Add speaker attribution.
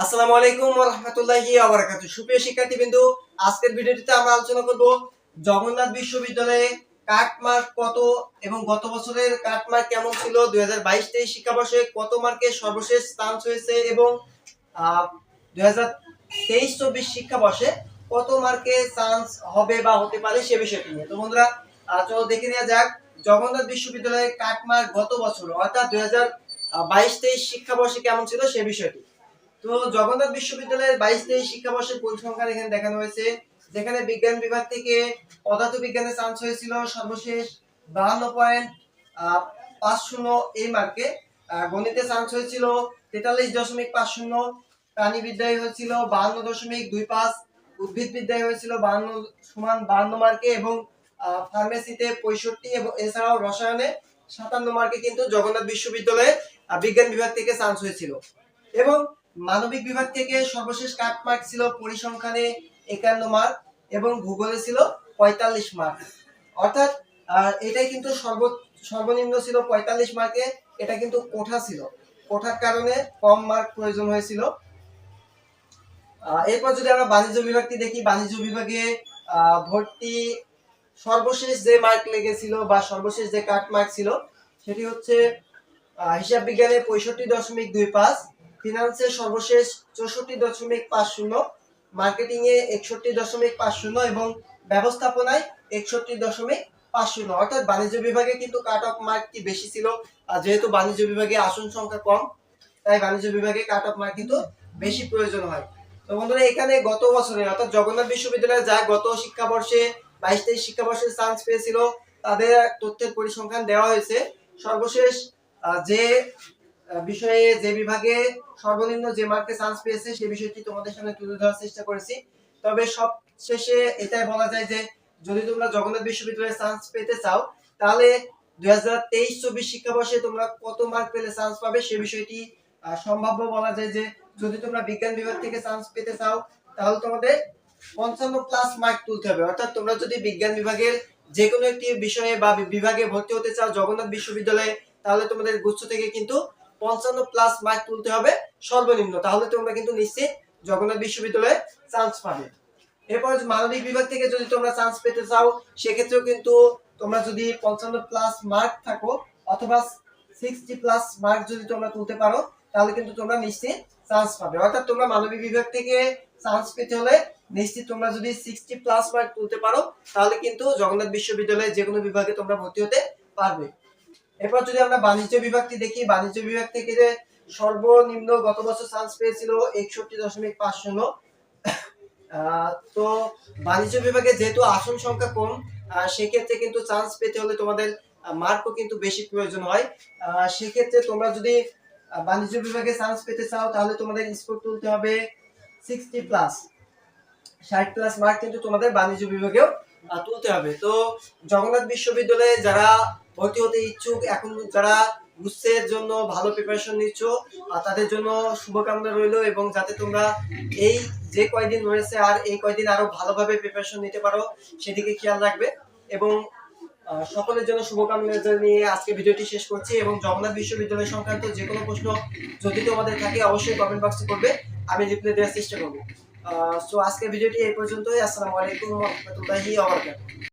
Speaker 1: আসসালামু আলাইকুম ওয়া রাহমাতুল্লাহি ওয়া বারাকাতুহু সুপ্রিয় শিক্ষার্থীবৃন্দু আজকের ভিডিওটিতে আমরা আলোচনা করব জগন্নাথ বিশ্ববিদ্যালয়ে কাটমার্ক কত এবং গত বছরের কাটমার্ক কেমন ছিল? 2022 23 শিক্ষাবর্ষে কত মার্কে সর্বশেষ চান্স হয়েছে এবং আহ, 2023 24 শিক্ষাবর্ষে কত মার্কে চান্স হবে বা হতে পারে সে বিষয়টি নিয়ে। তো বন্ধুরা চলো দেখে নেওয়া যাক। জগন্নাথ বিশ্ববিদ্যালয়ের কাটমার্ক গত বছর অর্থাৎ 2022 23 শিক্ষাবর্ষে কেমন ছিল সে বিষয়টি। তো জগন্নাথ বিশ্ববিদ্যালয়ের বাইশ তেইশ শিক্ষাবর্ষের পরিসংখ্যান এখানে দেখানো হয়েছে, যেখানে বিজ্ঞান বিভাগ থেকে পদার্থ বিজ্ঞানে চান্স হয়েছিল সর্বশেষ বাহান্ন পয়েন্ট পাঁচ শূন্য এই মার্কে গণিতে চান্স হয়েছিল তেতাল্লিশ দশমিক পাঁচ শূন্য, প্রাণীবিদ্যায় হয়েছিল বাহান্ন দশমিক দুই পাঁচ উদ্ভিদ বিদ্যায় হয়েছিল বাহান্ন সমান বাহান্ন মার্কে এবং ফার্মেসিতে পঁয়ষট্টি এবং এছাড়াও রসায়নে সাতান্ন মার্কে কিন্তু জগন্নাথ বিশ্ববিদ্যালয়ে বিজ্ঞান বিভাগ থেকে চান্স হয়েছিল। এবং মানবিক বিভাগ থেকে সর্বশেষ কাট মার্ক ছিল পরিসংখ্যানে একান্ন মার্ক এবং ভূগোলে ছিল পঁয়তাল্লিশ মার্ক। অর্থাৎ এটাই কিন্তু সর্ব, সর্বনিম্ন ছিল পঁয়তাল্লিশ মার্কে, এটা কিন্তু কোঠা ছিল। কোঠার কারণে কম মার্ক প্রয়োজন হয়েছিল। এরপর যদি আমরা বাণিজ্য বিভাগটি দেখি, বাণিজ্য বিভাগে ভর্তি সর্বশেষ যে মার্ক লেগেছিল বা সর্বশেষ যে কাট মার্ক ছিল, সেটি হচ্ছে হিসাব বিজ্ঞানে পঁয়ষট্টি দশমিক দুই পাঁচ ফিনান্সে সর্বশেষ চৌষট্টি দশমিক পাঁচ শূন্য মার্কেটিং এ একষট্টি দশমিক পাঁচ শূন্য এবং ব্যবস্থাপনায় একষট্টি দশমিক পাঁচ শূন্য। অর্থাৎ বাণিজ্য বিভাগে কিন্তু কাট অফ মার্কটি বেশি ছিল যেহেতু বাণিজ্য বিভাগে আসন সংখ্যা কম, তাই বাণিজ্য বিভাগে কাট অফ মার্ক কিন্তু বেশি প্রয়োজন হয়। তো বন্ধুরা, এখানে গত বছরে, অর্থাৎ জগন্নাথ বিশ্ববিদ্যালয়ে যা গত শিক্ষাবর্ষে, বাইশ তেইশ শিক্ষাবর্ষে চান্স পেয়েছিল, তাদের তথ্যের পরিসংখ্যান দেওয়া হয়েছে। সর্বশেষ যে বিষয়ে যে বিভাগে সর্বনিম্ন যে মার্কে চান্স পেয়েছে সেই বিষয়টি তোমাদের সামনে তুলে ধরার চেষ্টা করেছি। তবে সব শেষে এটাই বলা যায় যে, যদি তোমরা জগন্নাথ বিশ্ববিদ্যালয়ে চান্স পেতে চাও, তাহলে দুই হাজার তেইশ চব্বিশ শিক্ষাবর্ষে তোমরা কত মার্ক পেলে চান্স পাবে, সে বিষয়টি সম্ভাব্য বলা যায় যে, যদি তোমরা বিজ্ঞান বিভাগ থেকে চান্স পেতে চাও, তাহলে তোমাদের পঞ্চান্ন প্লাস মার্ক তুলতে হবে। অর্থাৎ তোমরা যদি বিজ্ঞান বিভাগের যে কোনো একটি বিষয়ে বা, বিভাগে ভর্তি হতে চাও জগন্নাথ বিশ্ববিদ্যালয়ে, তাহলে তোমাদের গুচ্ছ থেকে কিন্তু পঞ্চান্ন প্লাস মার্ক তুলতে হবে সর্বনিম্ন। তাহলে তোমরা কিন্তু নিশ্চিত জগন্নাথ বিশ্ববিদ্যালয়ে চান্স পাবে। এরপর মানবিক বিভাগ থেকে যদি তোমরা চান্স পেতে চাও, সেক্ষেত্রেও কিন্তু তোমরা যদি পঞ্চান্ন প্লাস মার্ক থাকো, অথবা সিক্সটি প্লাস মার্ক যদি তোমরা তুলতে পারো, তাহলে কিন্তু তোমরা নিশ্চিত চান্স পাবে। অর্থাৎ তোমরা মানবিক বিভাগ থেকে চান্স পেতে হলে নিশ্চিত তোমরা যদি সিক্সটি প্লাস মার্ক তুলতে পারো, তাহলে কিন্তু জগন্নাথ বিশ্ববিদ্যালয়ে যে কোনো বিভাগে তোমরা ভর্তি হতে পারবে। এরপর যদি আমরা বাণিজ্য বিভাগটি দেখি, বাণিজ্য বিভাগ থেকে যে সর্বনিম্ন গত বছর চান্স পেয়েছিল একষট্টি দশমিক পাঁচ শূন্য। তো বাণিজ্য বিভাগে যেহেতু আসন সংখ্যা কম সেক্ষেত্রে কিন্তু চান্স পেতে হলে তোমাদের মার্কও কিন্তু বেশি প্রয়োজন হয়। সেক্ষেত্রে তোমরা যদি বাণিজ্য বিভাগে চান্স পেতে চাও, তাহলে তোমাদের স্কোর তুলতে হবে সিক্সটি প্লাস ষাট প্লাস মার্ক কিন্তু তোমাদের বাণিজ্য বিভাগেও তুলতে হবে। তো জগন্নাথ বিশ্ববিদ্যালয়ে যারা ভর্তি হতে ইচ্ছুক। এখন যারা গুচ্ছের জন্য ভালো প্রিপারেশন নিচ্ছ তাদের জন্য শুভকামনা রইল এবং যাতে তোমরা এই যে কয়দিন রয়েছে আর এই কয়দিন আরও ভালোভাবে প্রিপারেশন নিতে পারো, সেদিকে খেয়াল রাখবে। এবং সকলের জন্য শুভকামনা জানিয়ে আজকে ভিডিওটি শেষ করছি এবং জগন্নাথ বিশ্ববিদ্যালয় সংক্রান্ত যে কোনো প্রশ্ন যদি তোমাদের থাকে, অবশ্যই কমেন্ট বক্সে করবে। আমি রিপ্লাই দেওয়ার চেষ্টা করব। সো আজকের ভিডিওটি এই পর্যন্তই। আসসালামু আলাইকুম রহমতুল্লাহি